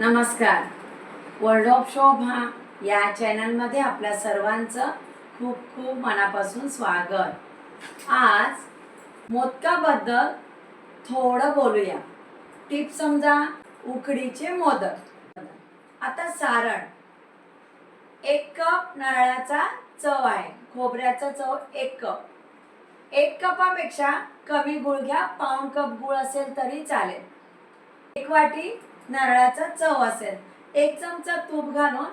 नमस्कार. World of शोभा या चॅनलमध्ये आपल्या सर्वांचं खूप खूप मनापासून स्वागत. आज मोदकाबद्दल थोडं बोलूया. टिप समजा उकडीचे मोदक. आता सारण. एक कप नारळाचा चव आहे. खोबऱ्याचा चव एक कप. एक कपापेक्षा कमी गुळ घ्या. पाऊण कप गुळ असेल तरी चालेल. एक वाटी नारळाचा चव असेल. एक चमचा तूप घालून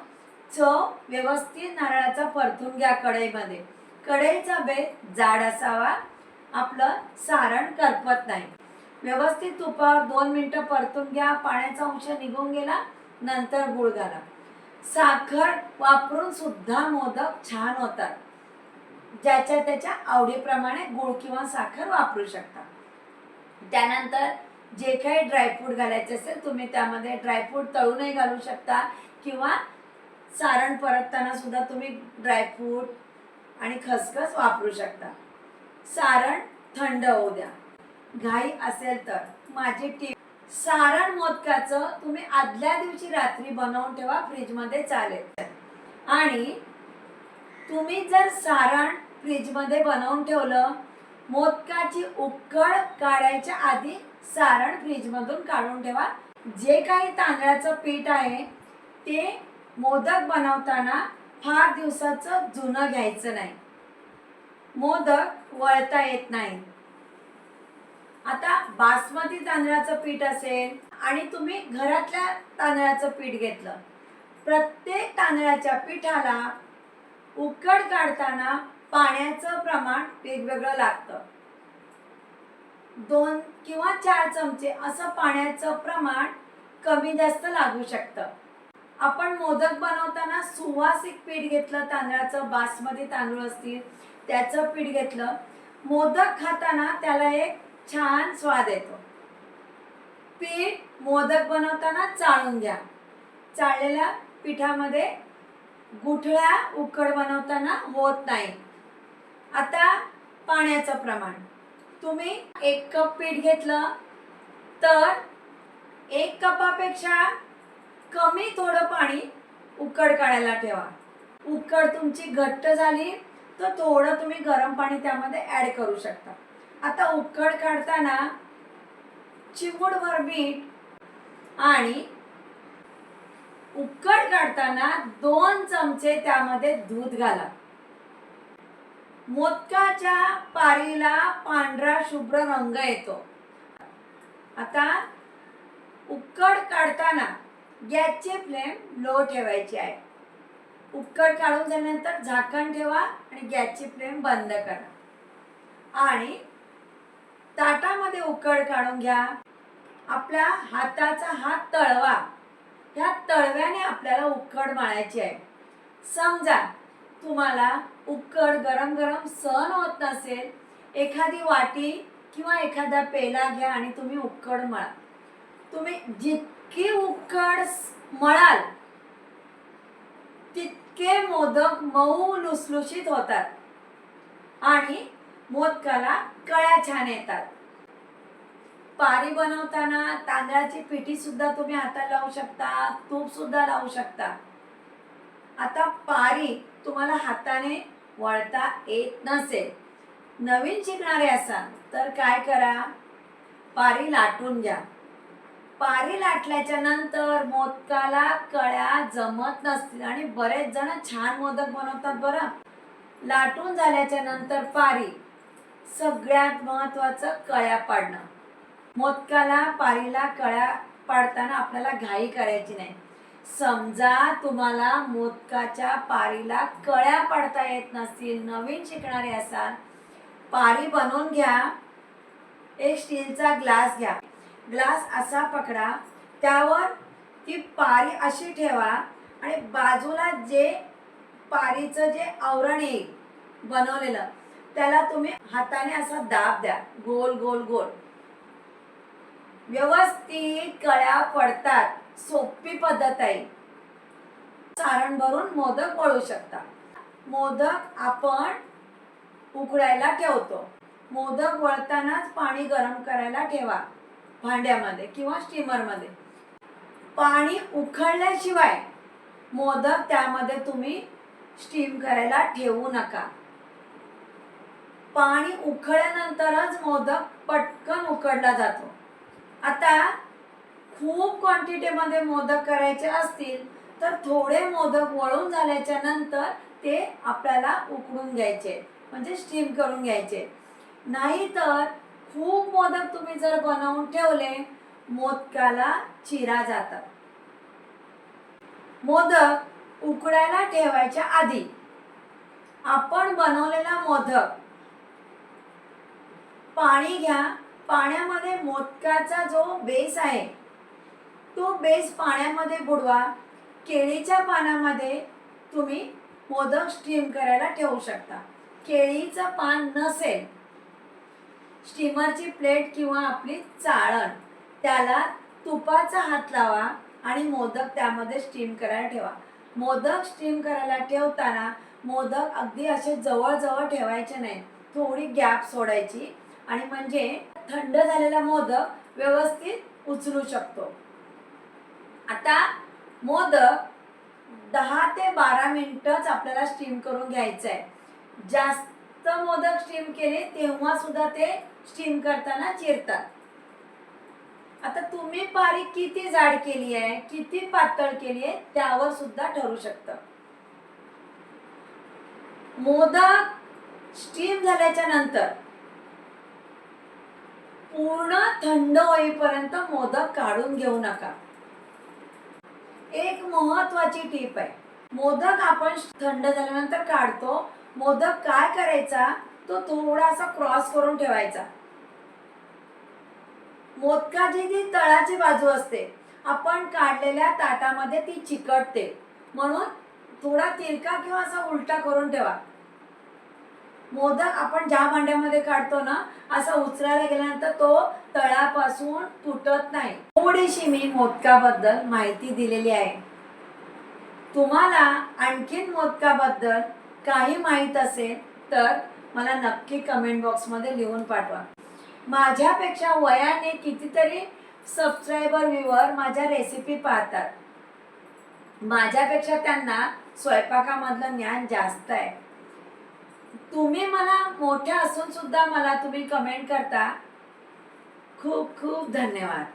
चव व्यवस्थित नारळाचा परतून घ्या कढईमध्ये. कढईचा बेत जाड असावा. आपलं सारण करपत नाही. व्यवस्थित तुपावर दोन मिनटं परतून घ्या. पाण्याचा अंश निघून गेला नंतर गुळ घाला. साखर वापरून सुद्धा मोदक छान होतात. ज्याच्या त्याच्या आवडीप्रमाणे गुळ किंवा साखर वापरू शकता. त्यानंतर जे काही ड्रायफ्रूट घालायचे असेल तुम्ही त्यामध्ये ड्रायफ्रूट तळूनही घालू शकता. किंवा सारण परतताना सुद्धा तुम्ही ड्रायफ्रूट आणि खसखस वापरू शकता. सारण थंड होऊ द्या. घाई असेल तर माझी टीप सारण मोदकाचं तुम्ही आदल्या दिवशी रात्री बनवून ठेवा फ्रीजमध्ये चालेल. आणि तुम्ही जर सारण फ्रीजमध्ये बनवून ठेवलं मोदकाची उकळ काढायच्या आधी सारण फ्रीजमधून काढून ठेवा. जे काही तांदळाचं पीठ आहे ते मोदक बनवताना फार दिवसाचं जुनं घ्यायचं नाही. मोदक वळता येत नाही. आता बासमती तांदळाचं पीठ असेल आणि तुम्ही घरातल्या तांदळाचं पीठ घेतलं. प्रत्येक तांदळाच्या पिठाला उकड काढताना पाण्याचं प्रमाण वेगवेगळं लागतं. दोन किंवा चार चमचे असं पाण्याचं प्रमाण कमी जास्त लागू शकतं. आपण मोदक बनवताना सुवासिक पीठ घेतलं तांदळाचं बासमती तांदूळ असतील त्याचं पीठ घेतलं मोदक खाताना त्याला एक छान स्वाद येतो. पीठ मोदक बनवताना चाळून घ्या. चाळलेल्या पिठामध्ये गुठळ्या उकड बनवताना होत नाही. आता पाण्याचं प्रमाण. तुम्ही एक कप पीठ घेतलं तर एक कपापेक्षा कमी थोडं पाणी उकड काढायला ठेवा. उकड तुमची घट्ट झाली तर थोडं तुम्ही गरम पाणी त्यामध्ये ॲड करू शकता. आता उकड काढताना चिमूटभर मीठ आणि उकड काढताना दोन चमचे त्यामध्ये दूध घाला. मोदकाच्या पारीला पांढरा शुभ्र रंग येतो. आता उकड काढताना गॅसचे फ्लेम लो ठेवायची आहे. उकड काढून झाल्यानंतर झाकण ठेवा आणि गॅसची फ्लेम बंद करा. आणि ताटामध्ये उकड काढून घ्या. आपल्या हाताचा हात तळवा. ह्या तळव्याने आपल्याला उकड माळायची आहे. समजा तुम्हाला उकड गरम गरम सहन होत नसेल एखादी वाटी किंवा एखादा पेला घ्या आणि तुम्ही उकड मळा. तुम्ही जितकी उकड मळाल तितके मोदक मऊ लुसलुशीत होतात आणि मोदकाला कळ्या छान येतात. पारी बनवताना तांदळाची पिठी सुद्धा तुम्ही हातात लावू शकता तूप सुद्धा लावू शकता. आता पारी तुम्हाला हाताने वळता येत नसेल. नवीन शिकणारे असाल तर काय करा? पारी लाटून घ्या. पारी लाटल्याच्या नंतर मोदकाला कळ्या जमत नसतील आणि बरेच जण छान मोदक बनवतात बरं. लाटून झाल्याच्यानंतर पारी. सगळ्यात महत्वाचं कळ्या पाडणं. मोदकाला पारीला कळ्या पाडताना आपल्याला घाई करायची नाही. समजा तुम्हाला मोदकाच्या पारीला कळ्या पाडता येत नसतील नवीन शिकणारे असाल पारी बनवून घ्या. एक स्टीलचा ग्लास घ्या. ग्लास असा पकडा त्यावर ती पारी अशी ठेवा आणि बाजूला जे पारीचं जे आवरण येईल बनवलेलं त्याला तुम्ही हाताने असा दाब द्या. गोल गोल गोल. व्यवस्थित कळ्या पडतात. सोपी पद्धत आहे. सारण भरून मोदक वळू शकता. मोदक आपण उकळायला ठेवतो. मोदक वळतानाच पाणी गरम करायला ठेवा भांड्यामध्ये किंवा स्टीमरमध्ये. पाणी उकळल्याशिवाय मोदक त्यामध्ये तुम्ही स्टीम करायला ठेवू नका. पाणी उकळल्यानंतरच मोदक पटकन उकडला जातो. आता खूप क्वांटिटीमध्ये मोदक करायचे असतील तर थोडे मोदक वळून झाल्याच्यानंतर ते आपल्याला उकडून घ्यायचे म्हणजे स्टीम करून घ्यायचे. नाहीतर खूप मोदक तुम्ही जर बनवून ठेवले मोदकाला चिरा जातात. मोदक उकडायला ठेवायच्या आधी आपण बनवलेला मोदक पाणी घ्या. पाण्यामध्ये मोदकाचा जो बेस आहे तो बेस पाण्यामध्ये बुडवा केळीच्या पानामध्ये तुम्ही मोदक स्टीम करायला ठेवू शकता. केळीचं पान नसेल स्टीमरची प्लेट किंवा आपली चाळण त्याला तुपाचा हात लावा आणि मोदक त्यामध्ये स्टीम करायला ठेवा. मोदक स्टीम करायला ठेवताना मोदक अगदी असे जवळजवळ ठेवायचे नाही थोडी गॅप सोडायची आणि म्हणजे थंड झालेला मोदक व्यवस्थित उचलू शकतो. आता मोदक दहा ते बारा मिनिटच आपल्याला स्टीम करून घ्यायचं आहे जास्त मोदक स्टीम केले तेव्हा सुद्धा ते स्टीम करताना चिरतात. आता तुम्ही पारी किती जाड केली आहे किती पातळ केली आहे त्यावर सुद्धा ठरू शकतं. मोदक स्टीम झाल्याच्यानंतर पूर्ण थंड होईपर्यंत मोदक काढून घेऊ नका. एक महत्वाची टीप आहे. मोदक आपण थंड झाल्यानंतर काढतो. मोदक काय करायचा? तो थोडासा क्रॉस करून ठेवायचा. मोदकाची जी तळाची बाजू असते आपण काढलेल्या ताटामध्ये ती चिकटते. म्हणून थोडा तिरका किंवा असा उलटा करून ठेवा. मोदक आपण ज्या भांड्यामध्ये काढतो ना असा उचलायला गेल्यानंतर तो तळापासून तुटत नाही. थोडीशी मी मोदकाबद्दल माहिती दिलेली आहे. तुम्हाला आणखीन मोदकाबद्दल काही माहीत असेल तर मला नक्की कमेंट बॉक्समध्ये लिहून पाठवा. माझ्यापेक्षा वयाने कितीतरी सबस्क्रायबर व्ह्यूवर माझ्या रेसिपी पाहतात. माझ्यापेक्षा त्यांना स्वयंपाकामधलं ज्ञान जास्त आहे. तुम्ही मला मोठ्या असून सुद्धा मला तुम्ही कमेंट करता. खूप खूप धन्यवाद.